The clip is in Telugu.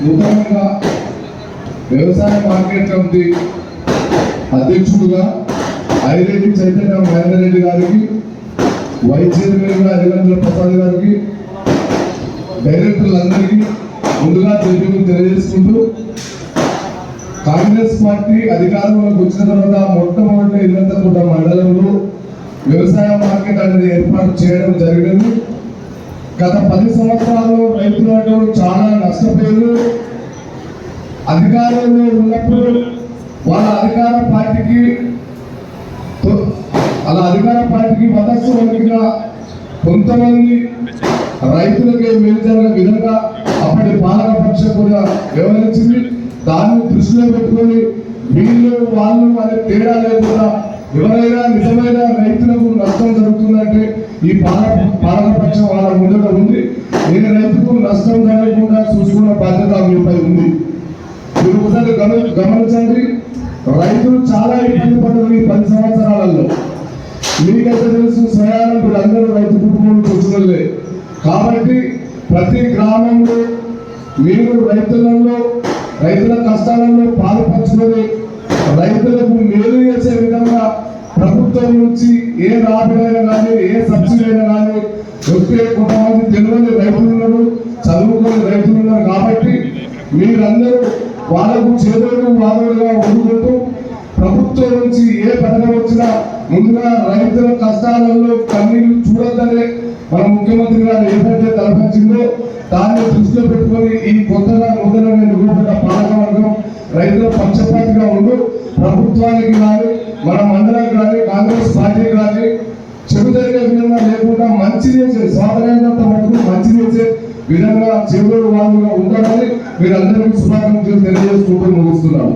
నూతన నూతనంగా వ్యవసాయ మార్కెట్ కమిటీ అధ్యక్షుడుగా ఐరెడ్డి చైతన్య మహేందర్రెడ్డి గారికి వైస్ చైర్మన్గా ఎలిగంట్ల ప్రసాద్ గారికి డైరెక్టర్లందరికీ ముందుగా తెలుగు తెలియజేసుకుంటూ కాంగ్రెస్ పార్టీ అధికారంలోకి వచ్చిన తర్వాత మొట్టమొదటి ఇల్లంతకుంట మండలంలో వ్యవసాయ మార్కెట్ అనేది ఏర్పాటు చేయడం జరిగింది. గత పది సంవత్సరాల్లో రైతులు అధికారంలో ఉన్నప్పుడు వాళ్ళ అధికార పార్టీకి వాళ్ళ అలా అధికార పార్టీకి మద్దతు వహించిన కొంతమంది రైతులకే మేలు జరిగిన విధంగా అప్పటి పాలక పక్ష కూడా వ్యవహరించింది. దాన్ని దృష్టిలో పెట్టుకొని వీళ్ళు వాళ్ళు అనే తేడా లేకుండా ఎవరైనా నిజమైన రైతులకు నష్టం జరుగుతుందంటే ఈ పాలక పాలక పక్షం వాళ్ళ ముందర ఉంది. నేను రైతుకు నష్టం జరగకుండా చూసుకున్న బాధ్యత మీపై ఉంది. గమనించండి రైతులు చాలా ఇబ్బంది పడ్డారు ఈ పది సంవత్సరాలలో. మీకైతే తెలుసు స్వయాన అందరూ రైతు కుటుంబం వచ్చినలే కాబట్టి ప్రతి గ్రామంలో మీరు రైతులలో రైతుల కష్టాలలో పాలు పంచుకొని రైతులకు మేలు చేసే విధంగా ప్రభుత్వం నుంచి ఏ రాబడైనా కానీ ఏ సబ్సిడీ అయినా కానీ వచ్చే కొంతమంది తెలియని రైతులు ఉన్నారు చదువుకొని రైతులు ఉన్నారు. కాబట్టి మీరందరూ వాళ్ళకు చేదోడు వాదోడుగా ఉండుకుంటూ ప్రభుత్వం నుంచి ఏ పథకం వచ్చినా ముందుగా రైతుల కష్టాలలో కన్నీళ్ళు చూడొద్దనే మన ముఖ్యమంత్రి గారు ఏదైతే తలపించిందో దాన్ని దృష్టిలో పెట్టుకొని ఈ కొత్తగా నూతనంగా ఎన్నుకోబడ్డ పాలకవర్గం రైతుల పక్షపాతిగా ఉండు ప్రభుత్వానికి కానీ మన మండలం కానీ కాంగ్రెస్ పార్టీ కానీ విధంగా చెవుడు వాళ్ళుగా ఉంటారని మీరందరికీ శుభాకాంక్షలు తెలియజేసుకుంటూ ముగిస్తున్నాను.